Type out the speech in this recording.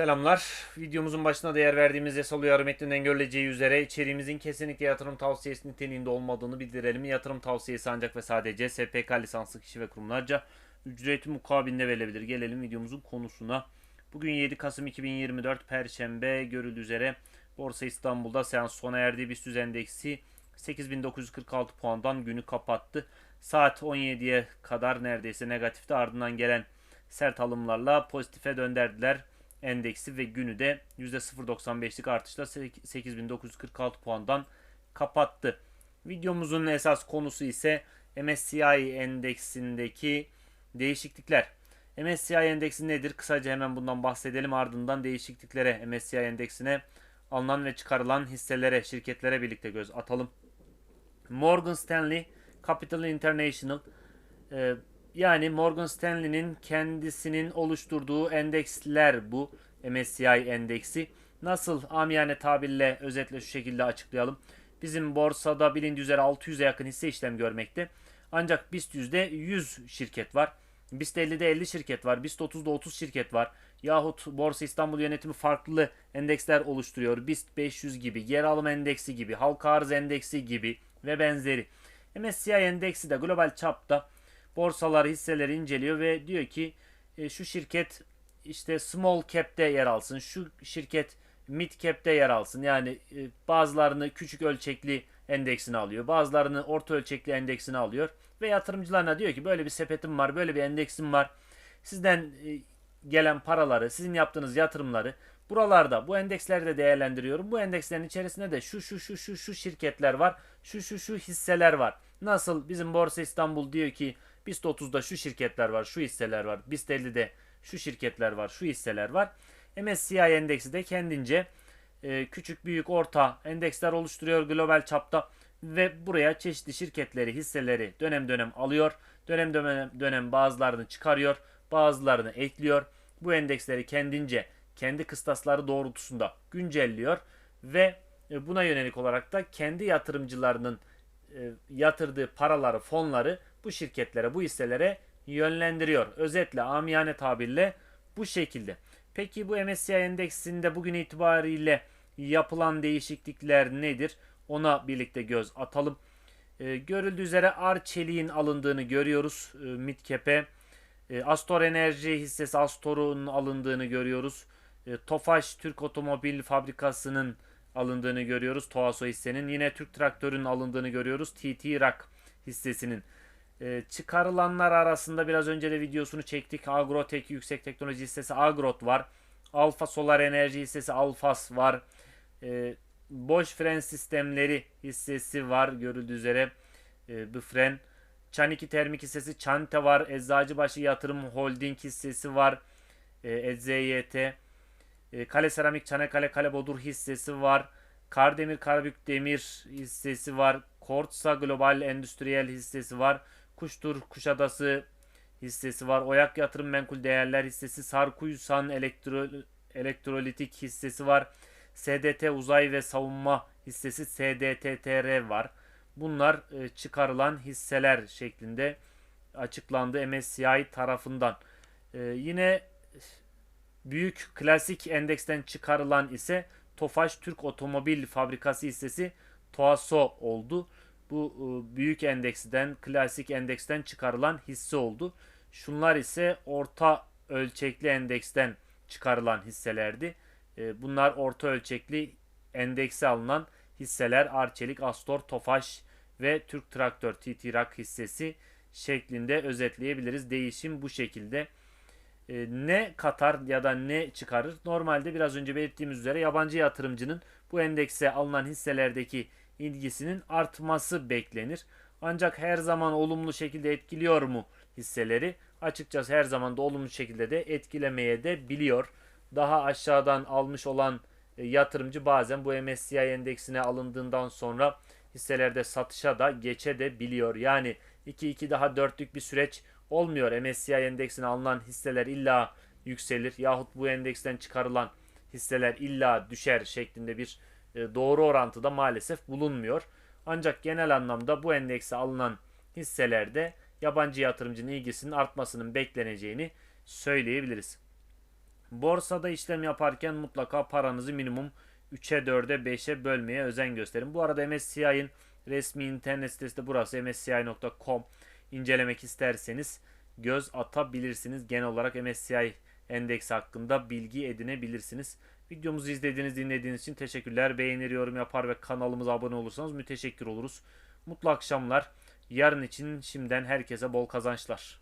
Selamlar. Videomuzun başına değer verdiğimiz yasal uyarı metninden görüleceği üzere içeriğimizin kesinlikle yatırım tavsiyesi niteliğinde olmadığını bildirelim. Yatırım tavsiyesi ancak ve sadece SPK lisanslı kişi ve kurumlarca ücreti mukabilinde verilebilir. Gelelim videomuzun konusuna. Bugün 7 Kasım 2024 Perşembe görüldüğü üzere Borsa İstanbul'da seans sona erdiği BIST endeksi 8946 puandan günü kapattı. Saat 17'ye kadar neredeyse negatifti. Ardından gelen sert alımlarla pozitife döndürdüler endeksi ve günü de %0.95'lik artışla 8946 puandan kapattı. Videomuzun esas konusu ise MSCI endeksindeki değişiklikler. MSCI endeksi nedir? Kısaca hemen bundan bahsedelim. Ardından değişikliklere, MSCI endeksine alınan ve çıkarılan hisselere, şirketlere birlikte göz atalım. Morgan Stanley Capital International e, yani Morgan Stanley'nin kendisinin oluşturduğu endeksler bu MSCI endeksi. Nasıl amiyane tabirle özetle şu şekilde açıklayalım. Bizim borsada bilindiği üzere 600'e yakın hisse işlem görmekte. Ancak BIST 100'de 100 şirket var. BIST 50'de 50 şirket var. BIST 30'da 30 şirket var. Yahut Borsa İstanbul yönetimi farklı endeksler oluşturuyor. BIST 500 gibi, yer alım endeksi gibi, halka arz endeksi gibi ve benzeri. MSCI endeksi de global çapta borsalar hisseleri inceliyor ve diyor ki e, şu şirket işte small cap'te yer alsın. Şu şirket mid cap'te yer alsın. Yani e, bazılarını küçük ölçekli endeksini alıyor. Bazılarını orta ölçekli endeksini alıyor. Ve yatırımcılarına diyor ki böyle bir sepetim var, böyle bir endeksim var. Sizden e, gelen paraları, sizin yaptığınız yatırımları buralarda, bu endekslerde değerlendiriyorum. Bu endekslerin içerisinde de şu şu şu şu şu şirketler var. Şu şu şu hisseler var. Nasıl bizim Borsa İstanbul diyor ki BIST 30'da şu şirketler var, şu hisseler var. BIST 50'de şu şirketler var, şu hisseler var. MSCI endeksi de kendince e, küçük, büyük, orta endeksler oluşturuyor global çapta ve buraya çeşitli şirketleri, hisseleri dönem dönem alıyor. Dönem dönem, dönem bazılarını çıkarıyor, bazılarını ekliyor. Bu endeksleri kendince kendi kıstasları doğrultusunda güncelliyor ve e, buna yönelik olarak da kendi yatırımcılarının e, yatırdığı paraları, fonları bu şirketlere, bu hisselere yönlendiriyor. Özetle amiyane tabirle bu şekilde. Peki bu MSCI endeksinde bugün itibariyle yapılan değişiklikler nedir? Ona birlikte göz atalım. E, görüldüğü üzere Arçelik'in alındığını görüyoruz e, Midcap'e. E, Astor Enerji hissesi Astor'un alındığını görüyoruz. E, Tofaş Türk Otomobil Fabrikası'nın alındığını görüyoruz. Toaso hissenin. Yine Türk Traktör'ün alındığını görüyoruz. TT Rock hissesinin. E, çıkarılanlar arasında biraz önce de videosunu çektik. Agrotek Yüksek Teknoloji hissesi Agrot var. Alfa Solar Enerji hissesi Alfas var. E, Bosch Fren Sistemleri hissesi var görüldüğü üzere. E, bu fren. Çaniki Termik hissesi Çante var. Eczacıbaşı Yatırım Holding hissesi var. E, EZYT. E, Kale Seramik Çanakkale Kale Bodur hissesi var. Kardemir Karabük Demir hissesi var. Kortsa Global Endüstriyel hissesi var. Kuştur Kuşadası hissesi var. Oyak Yatırım Menkul Değerler hissesi. Sarkuysan Elektro, Elektrolitik hissesi var. SDT Uzay ve Savunma hissesi SDTTR var. Bunlar e, çıkarılan hisseler şeklinde açıklandı MSCI tarafından. E, yine büyük klasik endeksten çıkarılan ise Tofaş Türk Otomobil Fabrikası hissesi TOASO oldu. Bu e, büyük endeksten, klasik endeksten çıkarılan hisse oldu. Şunlar ise orta ölçekli endeksten çıkarılan hisselerdi. E, bunlar orta ölçekli endekse alınan hisseler Arçelik, Astor, Tofaş ve Türk Traktör TTRAK hissesi şeklinde özetleyebiliriz. Değişim bu şekilde. E, ne katar ya da ne çıkarır? Normalde biraz önce belirttiğimiz üzere yabancı yatırımcının bu endekse alınan hisselerdeki ilgisinin artması beklenir. Ancak her zaman olumlu şekilde etkiliyor mu hisseleri? Açıkçası her zaman da olumlu şekilde de etkilemeye de biliyor. Daha aşağıdan almış olan e, yatırımcı bazen bu MSCI endeksine alındığından sonra hisselerde satışa da geçe de biliyor. Yani 2-2 daha 4'lük bir süreç olmuyor. MSCI endeksine alınan hisseler illa yükselir yahut bu endeksten çıkarılan hisseler illa düşer şeklinde bir doğru orantıda maalesef bulunmuyor. Ancak genel anlamda bu endekse alınan hisselerde yabancı yatırımcının ilgisinin artmasının bekleneceğini söyleyebiliriz. Borsada işlem yaparken mutlaka paranızı minimum 3'e 4'e 5'e bölmeye özen gösterin. Bu arada MSCI'nin resmi internet sitesi de burası msci.com incelemek isterseniz göz atabilirsiniz. Genel olarak MSCI endeksi hakkında bilgi edinebilirsiniz. Videomuzu izlediğiniz, dinlediğiniz için teşekkürler. Beğenir, yorum yapar ve kanalımıza abone olursanız müteşekkir oluruz. Mutlu akşamlar. Yarın için şimdiden herkese bol kazançlar.